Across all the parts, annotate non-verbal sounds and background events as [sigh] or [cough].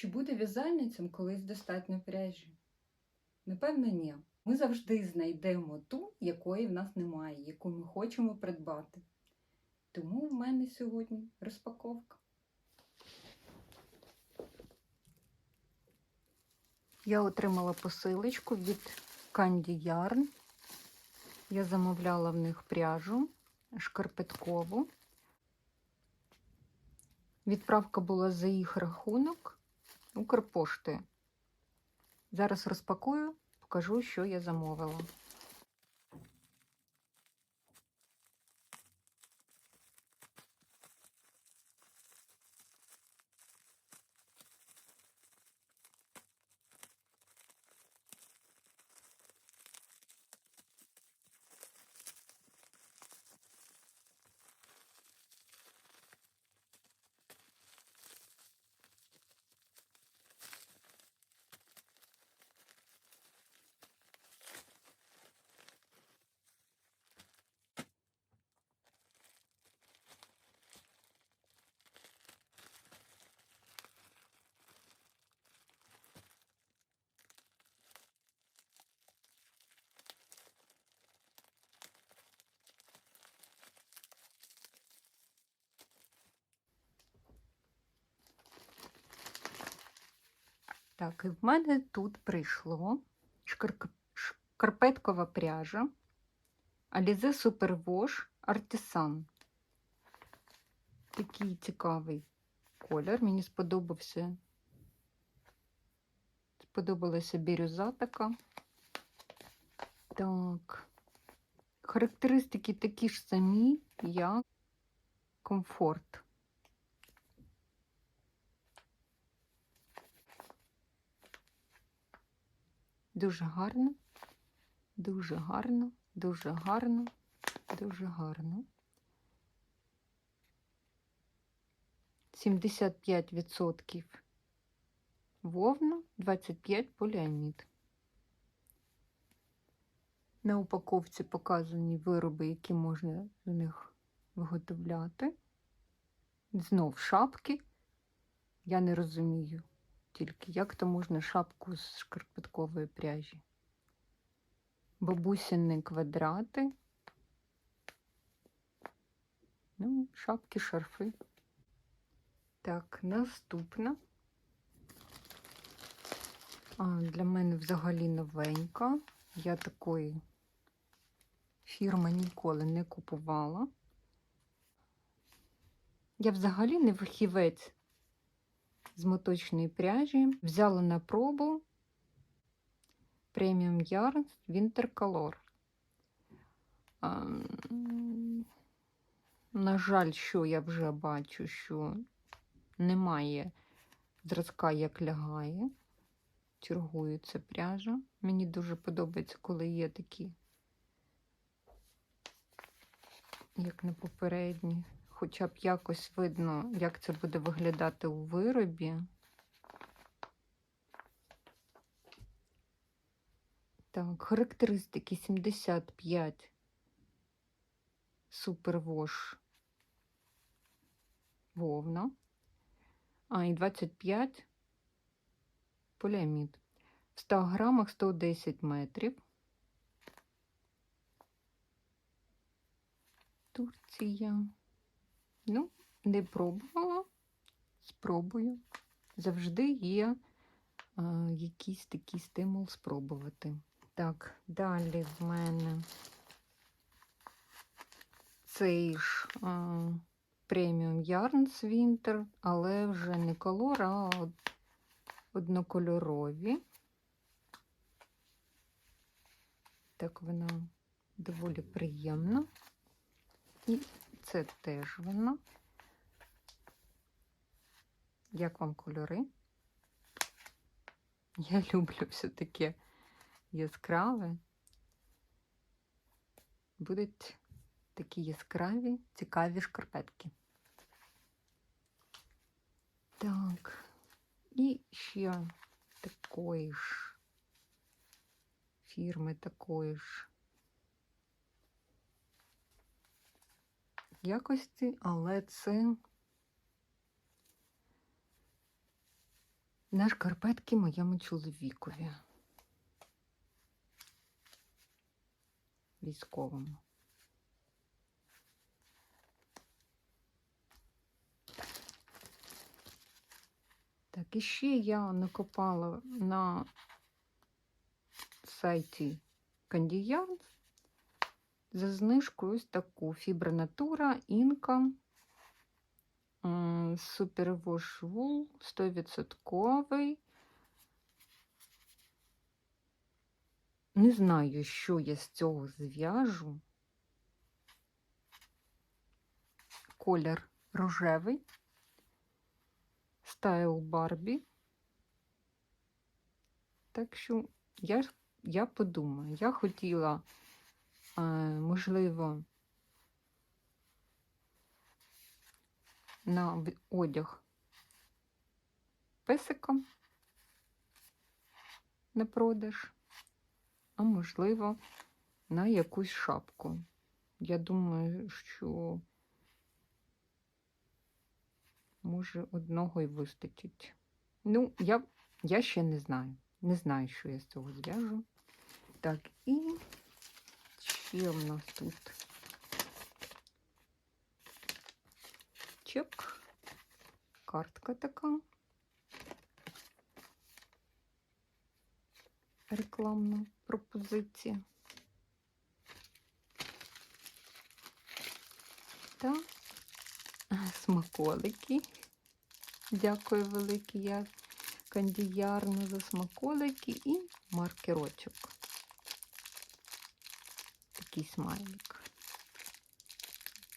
Чи буде в'язальницям колись достатньо пряжі? Напевно, ні. Ми завжди знайдемо ту, якої в нас немає, яку ми хочемо придбати. Тому в мене сьогодні розпаковка. Я отримала посилочку від Candy Yarn. Я замовляла в них пряжу шкарпеткову. Відправка була за їх рахунок Укрпоштою. Зараз розпакую, покажу, що я замовила. Так, і в мене тут прийшло шкарпеткова пряжа Alize Superwash Artisan. Такий цікавий колір. Мені сподобався. Сподобалася бірюза така. Так. Характеристики такі ж самі, як комфорт. Дуже гарно, дуже гарно, дуже гарно, дуже гарно. 75% вовна, 25 поліамід. На упаковці показані вироби, які можна з них виготовляти. Знов шапки. Я не розумію тільки, як то можна шапку з шкарпеткової пряжі. Бабусіни квадрати. Ну, шапки, шарфи. Так, наступна. А, для мене взагалі новенька. Я такої фірми ніколи не купувала. Я взагалі не вихівець з моточної пряжі. Взяла на пробу Premium Yarn Winter Color. На жаль, що я вже бачу, що немає зразка, як лягає. Чергується пряжа. Мені дуже подобається, коли є такі, як на попередній. Хоча б якось видно, як це буде виглядати у виробі. Так, характеристики 75 супервош вовна, а і 25 поліамід. В 100 грамах 110 метрів. Турція. Ну, не пробувала, спробую. Завжди є а, якийсь такий стимул спробувати. Так, далі в мене цей ж а, преміум Yarns Winter, але вже не колор, а однокольорові. Так вона доволі приємна. І це теж вона. Як вам кольори? Я [laughs] люблю все таке яскраве. Будуть такі яскраві, цікаві шкарпетки. Так, і ще такої ж фірми такої ж якості, але це на шкарпетки моєму чоловікові. Військовому. Так, і ще я накопала на сайті Кандіян за знижкою ось таку фібронатура інка супервош вул 100%. Не знаю, що я з цього зв'яжу. Колір рожевий, стайл Барбі. Так що я, я подумаю, я хотіла, е, можливо, на одяг песиком на продаж, а можливо, на якусь шапку. Я думаю, що може одного і вистачить. Ну, я, я ще не знаю. Не знаю, що я з цього зв'яжу. Так, і ще в нас тут чек, картка така. Рекламна пропозиція. Та смаколики. Дякую велике я кандіярну за смаколики і маркерочок. Такий смайлик.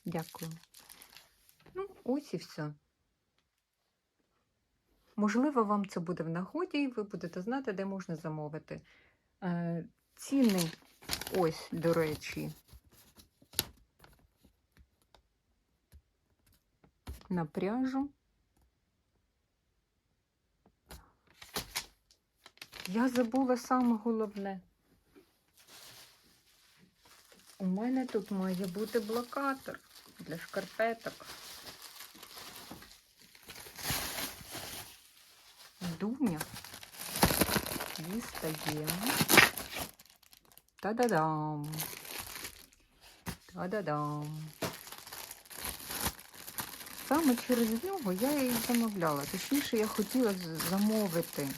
Дякую. Ну, ось і все. Можливо, вам це буде в нагоді, і ви будете знати, де можна замовити. Е, ціни, ось, до речі, на пряжу. Я забула саме головне. У мене тут має бути блокатор для шкарпеток. Дуня. Дістаємо. Та-да-дам. Та-да-дам. Саме через нього я її замовляла. Точніше, я хотіла замовити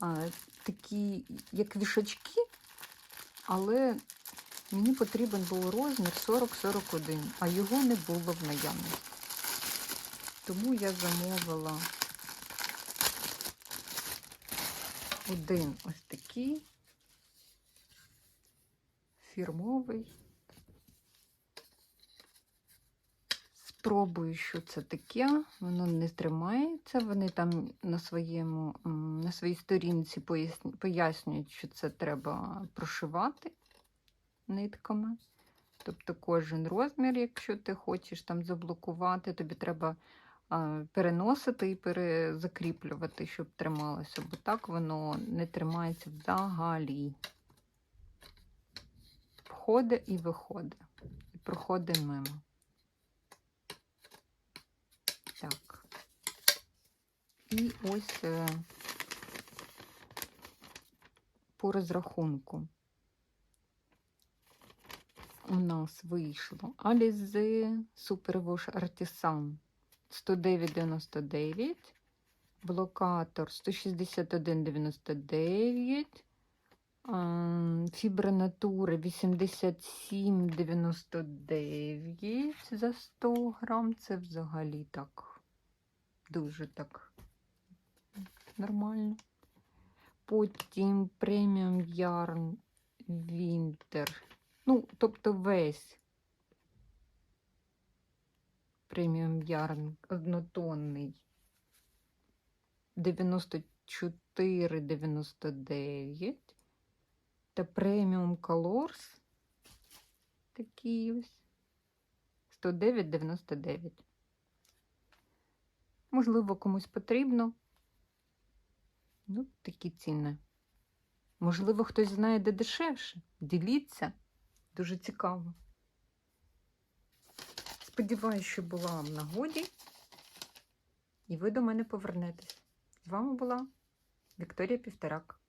а, такі, як вішачки, але мені потрібен був розмір 40-41, а його не було в наявності. Тому я замовила один ось такий фірмовий. Спробую, що це таке. Воно не тримається. Вони там на своєму, на своїй сторінці пояснюють, що це треба прошивати нитками. Тобто кожен розмір, якщо ти хочеш там заблокувати, тобі треба переносити і перезакріплювати, щоб трималося, бо так воно не тримається взагалі. Входить і виходить. І проходить мимо. Так. І ось е, по розрахунку у нас вийшло Alize Superwash Artisan 109,99, блокатор 161,99, ем, фібра натури 87,99 за 100 грам. Це взагалі так дуже так нормально. Потім преміум ярн Вінтер. Ну, тобто весь преміум ярн однотонний 94,99 та преміум Colors такий ось 109,99. Можливо, комусь потрібно. Ну, такі ціни. Можливо, хтось знає, де дешевше. Діліться. Дуже цікаво. Сподіваюсь, що була вам нагоді. і ви до мене повернетесь. З вами була Вікторія Півторак.